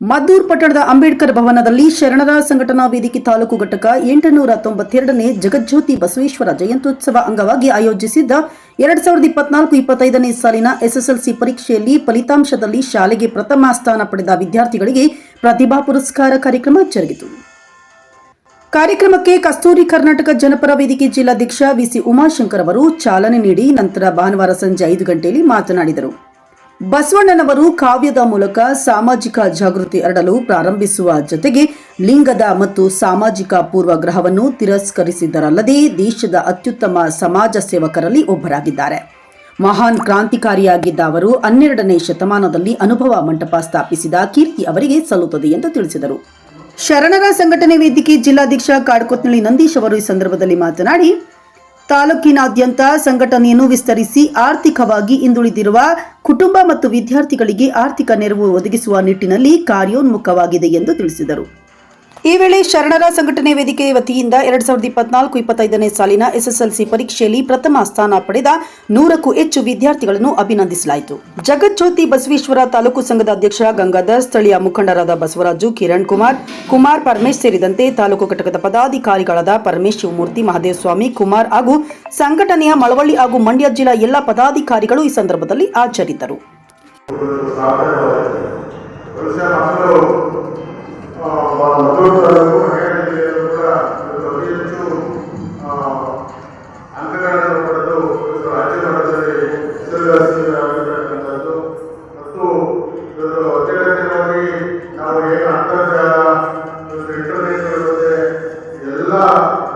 ಮದ್ದೂರು ಪಟ್ಟಣದ ಅಂಬೇಡ್ಕರ್ ಭವನದಲ್ಲಿ ಶರಣರ ಸಂಘಟನಾ ವೇದಿಕೆ ತಾಲೂಕು ಘಟಕ ಎಂಟುನೂರ ತೊಂಬತ್ತೆರಡನೇ ಜಗಜ್ಯೋತಿ ಬಸವೇಶ್ವರ ಜಯಂತ್ಯುತ್ಸವ ಅಂಗವಾಗಿ ಆಯೋಜಿಸಿದ್ದ ಎರಡ್ ಸಾವಿರದ ಇಪ್ಪತ್ನಾಲ್ಕು ಇಪ್ಪತ್ತೈದನೇ ಸಾಲಿನ ಎಸ್ಎಸ್ಎಲ್ಸಿ ಪರೀಕ್ಷೆಯಲ್ಲಿ ಫಲಿತಾಂಶದಲ್ಲಿ ಶಾಲೆಗೆ ಪ್ರಥಮ ಸ್ಥಾನ ಪಡೆದ ವಿದ್ಯಾರ್ಥಿಗಳಿಗೆ ಪ್ರತಿಭಾ ಪುರಸ್ಕಾರ ಕಾರ್ಯಕ್ರಮ ಜರುಗಿತು. ಕಾರ್ಯಕ್ರಮಕ್ಕೆ ಕಸ್ತೂರಿ ಕರ್ನಾಟಕ ಜನಪರ ವೇದಿಕೆ ಜಿಲ್ಲಾಧ್ಯಕ್ಷ ವಿಸಿ ಉಮಾಶಂಕರ್ ಅವರು ಚಾಲನೆ ನೀಡಿ ನಂತರ ಭಾನುವಾರ ಸಂಜೆ ಐದು ಗಂಟೆಯಲ್ಲಿ ಮಾತನಾಡಿದರು. ಬಸವಣ್ಣನವರು ಕಾವ್ಯದ ಮೂಲಕ ಸಾಮಾಜಿಕ ಜಾಗೃತಿ ಹರಡಲು ಪ್ರಾರಂಭಿಸುವ ಜೊತೆಗೆ ಲಿಂಗದ ಮತ್ತು ಸಾಮಾಜಿಕ ಪೂರ್ವಗ್ರಹವನ್ನು ತಿರಸ್ಕರಿಸಿದ್ದರಲ್ಲದೆ ದೇಶದ ಅತ್ಯುತ್ತಮ ಸಮಾಜ ಸೇವಕರಲ್ಲಿ ಒಬ್ಬರಾಗಿದ್ದಾರೆ. ಮಹಾನ್ ಕ್ರಾಂತಿಕಾರಿಯಾಗಿದ್ದ ಅವರು ಹನ್ನೆರಡನೇ ಶತಮಾನದಲ್ಲಿ ಅನುಭವ ಮಂಟಪ ಸ್ಥಾಪಿಸಿದ ಕೀರ್ತಿ ಅವರಿಗೆ ಸಲ್ಲುತ್ತದೆ ಎಂದು ತಿಳಿಸಿದರು. ಶರಣರ ಸಂಘಟನೆ ವೇದಿಕೆ ಜಿಲ್ಲಾಧ್ಯಕ್ಷ ಕಾಡ್ಕೊತ್ನಳ್ಳಿ ನಂದೀಶ್ ಅವರು ಈ ಸಂದರ್ಭದಲ್ಲಿ ಮಾತನಾಡಿ ತಾಲೂಕಿನಾದ್ಯಂತ ಸಂಘಟನೆಯನ್ನು ವಿಸ್ತರಿಸಿ ಆರ್ಥಿಕವಾಗಿ ಹಿಂದುಳಿದಿರುವ ಕುಟುಂಬ ಮತ್ತು ವಿದ್ಯಾರ್ಥಿಗಳಿಗೆ ಆರ್ಥಿಕ ನೆರವು ಒದಗಿಸುವ ನಿಟ್ಟಿನಲ್ಲಿ ಕಾರ್ಯೋನ್ಮುಖವಾಗಿದೆ ಎಂದು ತಿಳಿಸಿದರು. ಈ ವೇಳೆ ಶರಣರ ಸಂಘಟನೆ ವೇದಿಕೆ ವತಿಯಿಂದ ಎರಡ್ ಸಾವಿರದ ಇಪ್ಪತ್ನಾಲ್ಕು ಇಪ್ಪತ್ತೈದನೇ ಸಾಲಿನ ಎಸ್ಎಸ್ಎಲ್ಸಿ ಪರೀಕ್ಷೆಯಲ್ಲಿ ಪ್ರಥಮ ಸ್ಥಾನ ಪಡೆದ ನೂರಕ್ಕೂ ಹೆಚ್ಚು ವಿದ್ಯಾರ್ಥಿಗಳನ್ನು ಅಭಿನಂದಿಸಲಾಯಿತು. ಜಗಜ್ಯೋತಿ ಬಸವೇಶ್ವರ ತಾಲೂಕು ಸಂಘದ ಅಧ್ಯಕ್ಷ, ಗಂಗಾಧರ್, ಸ್ಥಳೀಯ ಮುಖಂಡರಾದ ಬಸವರಾಜು, ಕಿರಣ್ ಕುಮಾರ್ ಕುಮಾರ್ ಪರಮೇಶ್ ಸೇರಿದಂತೆ ತಾಲೂಕು ಘಟಕದ ಪದಾಧಿಕಾರಿಗಳಾದ ಪರಮೇಶ್ ಶಿವಮೂರ್ತಿ, ಮಹದೇವಸ್ವಾಮಿ, ಕುಮಾರ್ ಹಾಗೂ ಸಂಘಟನೆಯ ಮಳವಳ್ಳಿ ಹಾಗೂ ಮಂಡ್ಯ ಜಿಲ್ಲಾ ಎಲ್ಲ ಪದಾಧಿಕಾರಿಗಳು ಈ ಸಂದರ್ಭದಲ್ಲಿ ಹಾಜರಿದ್ದರು. lá